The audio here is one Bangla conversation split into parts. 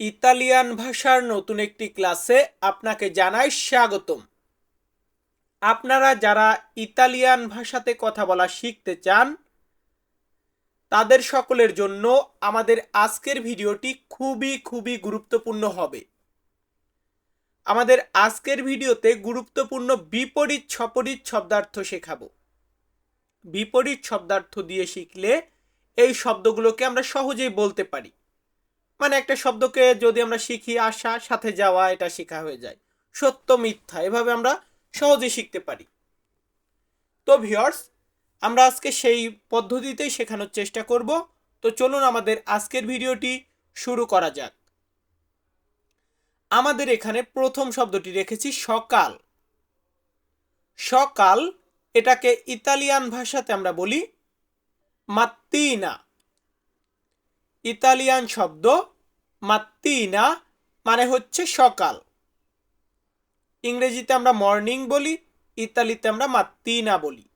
ইতালিয়ান ভাষার নতুন একটি ক্লাসে আপনাকে জানাই স্বাগতম। আপনারা যারা ইতালিয়ান ভাষাতে কথা বলা শিখতে চান, তাদের সকলের জন্য আমাদের আজকের ভিডিওটি খুবই খুবই গুরুত্বপূর্ণ হবে। আমাদের আজকের ভিডিওতে গুরুত্বপূর্ণ বিপরীত সপরীত শব্দার্থ শেখাবো। বিপরীত শব্দার্থ দিয়ে শিখলে এই শব্দগুলোকে আমরা সহজেই বলতে পারি। মানে একটা শব্দকে যদি আমরা শিখি আসা সাথে যাওয়া, এটা শেখা হয়ে যায়। সত্য, মিথ্যা, এভাবে আমরা সহজে শিখতে পারি। তো ভিওর্স আমরা আজকে সেই পদ্ধতিতেই শেখানোর চেষ্টা করব। তো চলুন আমাদের আজকের ভিডিওটি শুরু করা যাক। আমাদের এখানে প্রথম শব্দটি রেখেছি, সকাল। সকাল, এটাকে ইতালিয়ান ভাষাতে আমরা বলি মাত্তিনা। ইতালিয়ান শব্দ মাত্তিনা মানে হচ্ছে সকাল। ইংরেজিতে আমরা মর্নিং বলি, ইতালিতে আমরা মাত্তিনা বলি।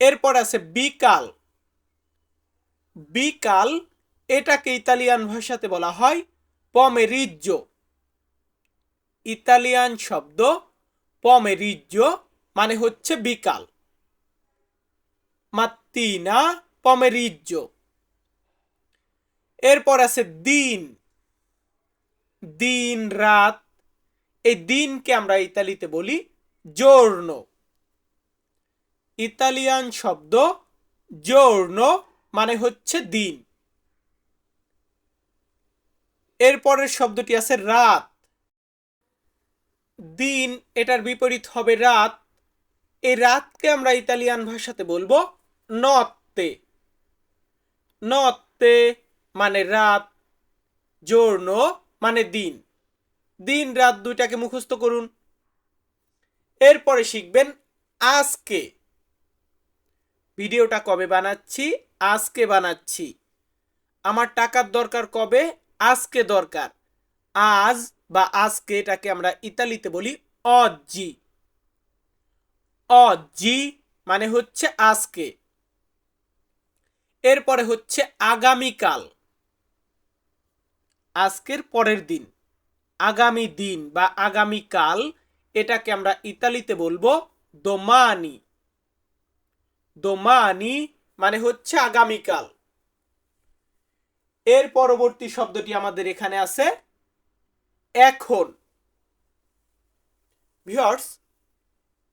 এরপর আছে বিকাল। বিকাল এটাকে ইতালিয়ান ভাষাতে বলা হয় পমেরিজ্জো ইতালিয়ান শব্দ পমেরিজ্জো মানে হচ্ছে বিকাল। মাত্তিনা পমেরিজ্জো এরপর আছে দিন। দিন, রাত। এই দিনকে আমরা ইতালিতে বলি জোর্ণ ইতালিয়ান শব্দ জোর্ণ মানে হচ্ছে দিন। এরপরের শব্দটি আছে রাত। দিন, এটার বিপরীত হবে রাত। এই রাতকে আমরা ইতালিয়ান ভাষাতে বলব নত্তে। নত্তে মানে রাত, জোর্ণ মানে দিন। দিন রাত দুইটাকে মুখস্থ করুন। এরপরে শিখবেন আজকে। ভিডিওটা কবে বানাচ্ছি? আজকে বানাচ্ছি। আমার টাকার দরকার কবে? আজকে দরকার। আজ বা আজকে এটাকে আমরা ইতালিতে বলি অজি অজি মানে হচ্ছে আজকে। এরপরে হচ্ছে আগামীকাল। আজকের পরের দিন, আগামী দিন বা আগামীকাল এটাকে আমরা ইতালিতে বলব দোমানি দোমানি মানে হচ্ছে আগামীকাল এর পরবর্তী শব্দটি আমাদের এখানে আছে এখন। ভিওর্স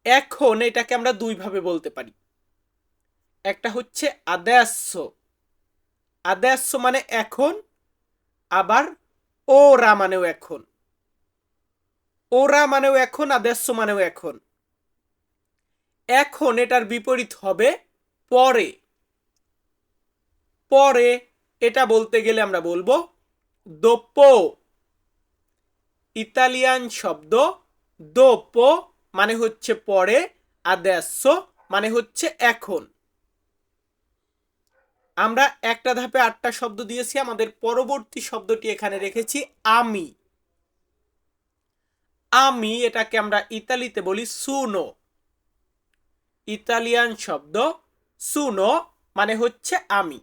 এখন এটাকে আমরা দুইভাবে বলতে পারি। একটা হচ্ছে আদেশ্য আদেশ্য মানে এখন আবার ওরা মানেও এখন। ওরা মানেও এখন আদেশ্য মানেও এখন। এখন এটার বিপরীত হবে পরে। পরে এটা বলতে গেলে আমরা বলব দোপো। ইতালিয়ান শব্দ দোপো মানে হচ্ছে পরে আদেশ্য মানে হচ্ছে এখন। আমরা একটা ধাপে আটটা শব্দ দিয়েছি, আমাদের পরবর্তী শব্দটি এখানে রেখেছি, আমি। আমি এটাকে আমরা ইতালিতে বলি সুনো। ইতালিয়ান শব্দ সুনো মানে হচ্ছে আমি।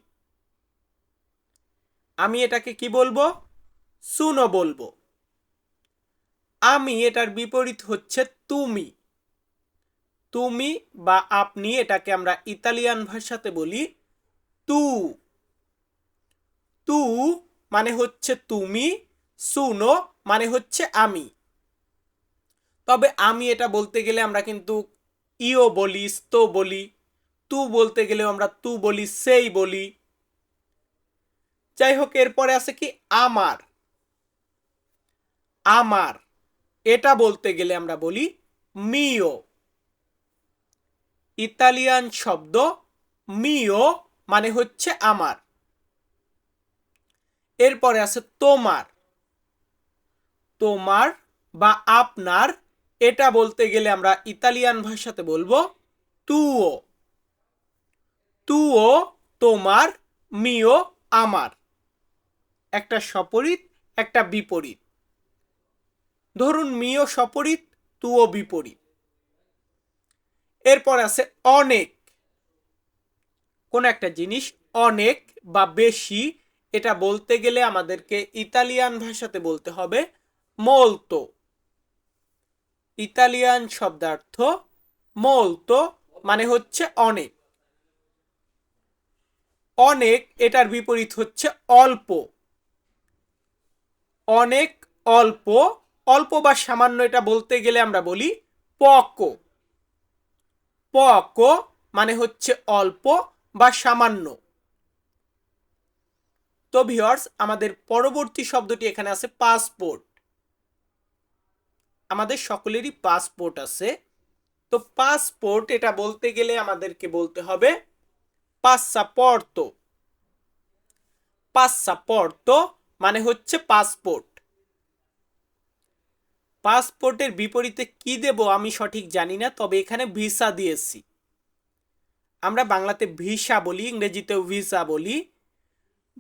আমি এটাকে কি বলব? সুনো বলব। আমি এটার বিপরীত হচ্ছে তুমি। তুমি বা আপনি এটাকে আমরা ইতালিয়ান ভাষাতে বলি তু। তু মানে হচ্ছে তুমি, সুনো মানে হচ্ছে আমি। তবে আমি এটা বলতে গেলে আমরা কিন্তু ইও বলি, স্তো বলি, তু বলতে গেলেও আমরা তু বলি, সেই বলি। যাই হোক, এরপরে আছে কি? আমার। আমার। এটা বলতে গেলে আমরা বলি মিও। ইতালিয়ান শব্দ মিও মানে হচ্ছে আমার। এরপরে আছে তোমার। তোমার বা আপনার, এটা বলতে গেলে আমরা ইতালিয়ান ভাষাতে বলব তুও। তুও তোমার, মিও আমার। একটা সপরিত, একটা বিপরীত। ধরুন মিও সপরিত, তুও বিপরীত। এরপর আছে অনেক। কোন একটা জিনিস অনেক বা বেশি, এটা বলতে গেলে আমাদেরকে ইতালিয়ান ভাষাতে বলতে হবে মোলতো। ইতালিয়ান শব্দার্থ মোলতো মানে হচ্ছে অনেক। অনেক এটার বিপরীত হচ্ছে অল্প। অনেক, অল্প অল্প বা সামান্য এটা বলতে গেলে আমরা বলি পকো। পকো মানে হচ্ছে অল্প বা সামান্য। তো ভিওর্স আমাদের পরবর্তী শব্দটি এখানে আছে পাসপোর্ট আমাদের সকলেরই পাসপোর্ট আছে। তো পাসপোর্ট এটা বলতে গেলে আমাদেরকে বলতে হবে পাসাপোর্তো পাসাপোর্তো মানে হচ্ছে পাসপোর্ট পাসপোর্টের বিপরীতে কি দেব আমি সঠিক জানি না, তবে এখানে ভিসা দিয়েছি। আমরা বাংলাতে ভিসা বলি, ইংরেজিতেও ভিসা বলি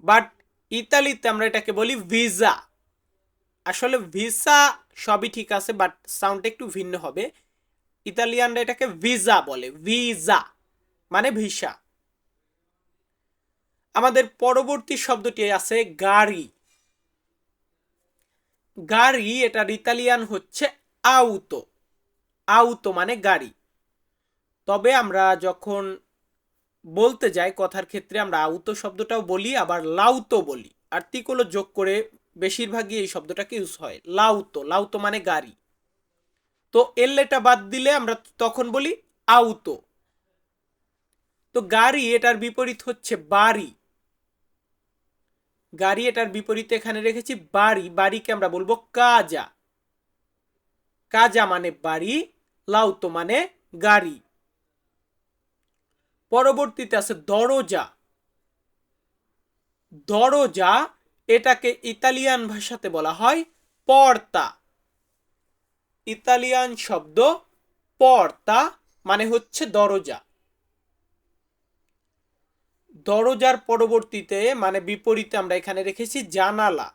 বাট ইতালিতে আমরা এটাকে বলি ভিসা। আসলে ভিসা সবই ঠিক আছে বাট সাউন্ডটা একটু ভিন্ন হবে। ইতালিয়ানরা এটাকে ভিসা বলে, ভিসা মানে ভিসা। আমাদের পরবর্তী শব্দটি আছে গাড়ি। গাড়ি, এটার ইতালিয়ান হচ্ছে আউতো আউতো মানে গাড়ি। তবে আমরা যখন বলতে যাই কথার ক্ষেত্রে আমরা আউতো শব্দটাও বলি, আবার লাউতো বলি। আর তিকোলো যোগ করে বেশিরভাগই এই শব্দটাকে ইউজ হয়। লাউতো লাউতো মানে গাড়ি। তো এল্লেটা বাদ দিলে আমরা তখন বলি আউতো। তো গাড়ি এটার বিপরীত হচ্ছে বাড়ি। গাড়ি এটার বিপরীতে এখানে রেখেছি বাড়ি। বাড়িকে আমরা বলব কাজা। কাজা মানে বাড়ি, লাউতো মানে গাড়ি। পরবর্তীতে আছে দরজা। দরজা এটাকে ইতালিয়ান ভাষাতে বলা হয় পর্তা। ইতালিয়ান শব্দ পর্তা মানে হচ্ছে দরজা। দরজার পরবর্তীতে মানে বিপরীতে আমরা এখানে রেখেছি জানালা।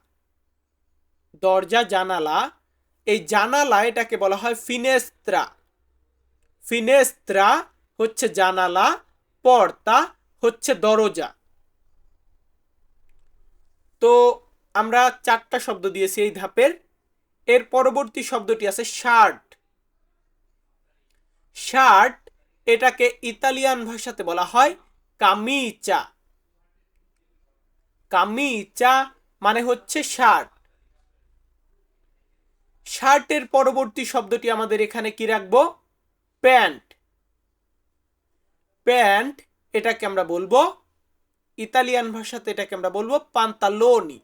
দরজা, জানালা। এই জানালা এটাকে বলা হয় ফিনেস্ত্রা। ফিনেস্ত্রা হচ্ছে জানালা পর্তা হচ্ছে দরজা। তো আমরা চারটা শব্দ দিয়েছি এই ধাপের। এর পরবর্তী শব্দটি আছে শার্ট। শার্ট এটাকে ইতালিয়ান ভাষাতে বলা হয় কামিচা। কামিচা মানে হচ্ছে শার্ট। শার্টের পরবর্তী শব্দটি আমাদের এখানে কি রাখব? প্যান্ট। প্যান্ট এটাকে আমরা বলব ইতালিয়ান ভাষাতে এটাকে আমরা বলব পান্তালোনি।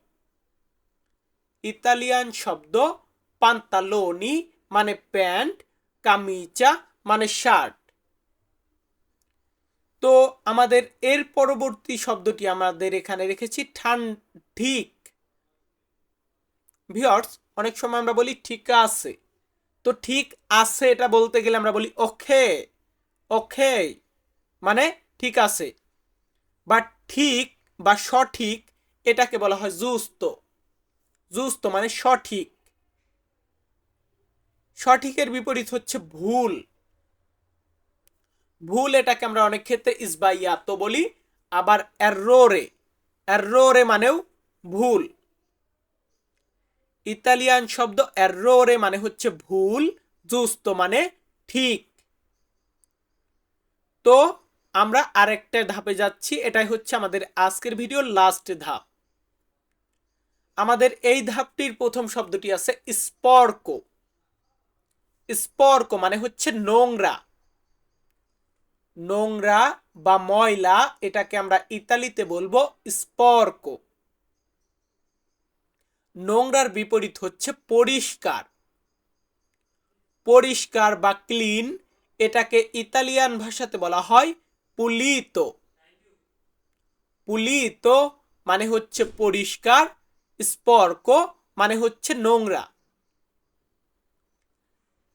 ইতালিয়ান শব্দ পান্তালোনি মানে প্যান্ট, কামিচা মানে শার্ট। তো আমাদের এর পরবর্তী শব্দটি আমাদের এখানে রেখেছি ঠান, ঠিক। ভিওর্স অনেক সময় আমরা বলি ঠিক আছে। তো ঠিক আছে এটা বলতে গেলে আমরা বলি ওকে ওকে। মানে ঠিক আছে। বা ঠিক বা সঠিক এটাকে বলা হয় জুস্ত জুস্ত মানে সঠিক। সঠিকের বিপরীত হচ্ছে ভুল। ভুল এটাকে আমরা অনেক ক্ষেত্রে ইসবাইয়াতো বলি, আবার এরোরে এরোরে মানেও ভুল। ইতালিয়ান শব্দ এরোরে মানে হচ্ছে ভুল জুস্ত মানে ঠিক। তো আমরা আরেকটা ধাপে যাচ্ছি, এটাই হচ্ছে আমাদের আজকের ভিডিও লাস্ট ধাপ। আমাদের এই ধাপটির প্রথম শব্দটি আছে স্পর্ক। স্পর্ক মানে হচ্ছে নোংরা। নোংরা বা ময়লা, এটাকে আমরা ইতালিতে বলব স্পর্ক। নোংরার বিপরীত হচ্ছে পরিষ্কার। পরিষ্কার বা ক্লিন, এটাকে ইতালিয়ান ভাষাতে বলা হয় পুলিতো। পুলিতো মানে হচ্ছে পরিষ্কার, স্পর্ক মানে হচ্ছে নোংরা।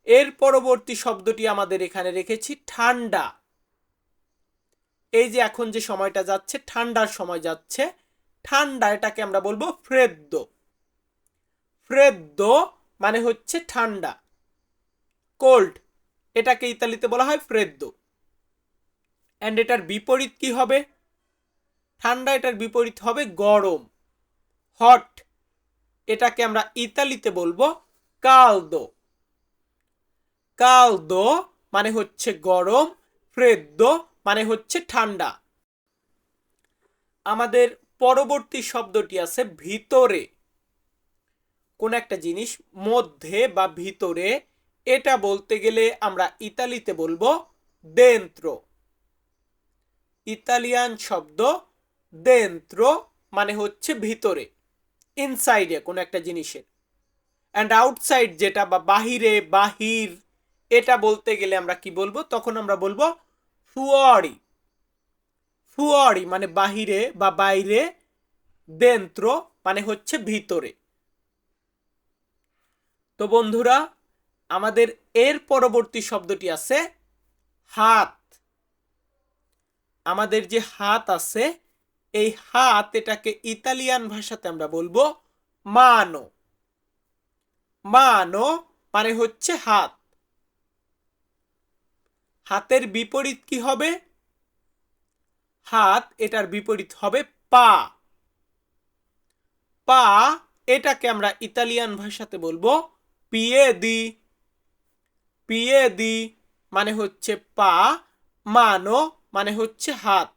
এর পরবর্তী শব্দটি আমাদের এখানে রেখেছি, ঠান্ডা। এই যে এখন যে সময়টা যাচ্ছে, ঠান্ডার সময় যাচ্ছে, ঠান্ডা এটাকে আমরা বলব ফ্রেদ্দ। ফ্রেদ্দ মানে হচ্ছে ঠান্ডা। কোল্ড, এটাকে ইতালিতে বলা হয় ফ্রেদ্দ। অ্যান্ড এটার বিপরীত কি হবে? ঠান্ডা এটার বিপরীত হবে গরম। হট এটাকে আমরা ইতালিতে বলব কালদো কালদো মানে হচ্ছে গরম ফ্রেদ্দো মানে হচ্ছে ঠান্ডা। আমাদের পরবর্তী শব্দটি আছে ভিতরে। কোন একটা জিনিস মধ্যে বা ভিতরে, এটা বলতে গেলে আমরা ইতালিতে বলব দেন্ত্র ইতালিয়ান শব্দ দেন্ত্র মানে হচ্ছে ভিতরে ইনসাইডে কোনো একটা জিনিসের। অ্যান্ড আউটসাইড যেটা বা বাহিরে, বাহির, এটা বলতে গেলে আমরা কি বলব? তখন আমরা বলব ফুয়ারি ফুয়ারি মানে বাহিরে বা বাইরে দেন্ত্র মানে হচ্ছে ভিতরে। তো বন্ধুরা, আমাদের এর পরবর্তী শব্দটি আছে হাত আমাদের যে হাত আছে, এই হাত এটাকে ইতালিয়ান ভাষাতে আমরা বলব মানো। মানো মানে হচ্ছে হাত। হাতের বিপরীত কি হবে? হাত এটার বিপরীত হবে পা। পা এটাকে আমরা ইতালিয়ান ভাষাতে বলব পিয়ে দি পিয়ে দি মানে হচ্ছে পা, মানো মানে হচ্ছে হাত।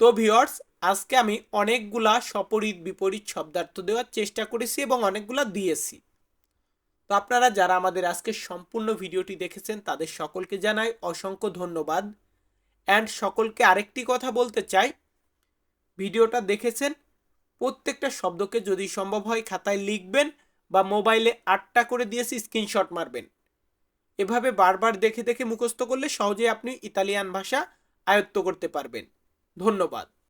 তো ভিওর্স আজকে আমি অনেকগুলা সপরিত বিপরীত শব্দার্থ দেওয়ার চেষ্টা করেছি এবং অনেকগুলা দিয়েছি। তো আপনারা যারা আমাদের আজকে সম্পূর্ণ ভিডিওটি দেখেছেন, তাদের সকলকে জানাই অসংখ্য ধন্যবাদ। অ্যান্ড সকলকে আরেকটি কথা বলতে চাই। ভিডিওটা দেখেছেন? প্রত্যেকটা শব্দকে যদি সম্ভব হয় খাতায় লিখবেন বা মোবাইলে আটটা করে দিয়েছি স্ক্রিনশট মারবেন। এভাবে বারবার দেখে দেখে মুখস্থ করলে সহজেই আপনি ইতালিয়ান ভাষা আয়ত্ত করতে পারবেন। ধন্যবাদ।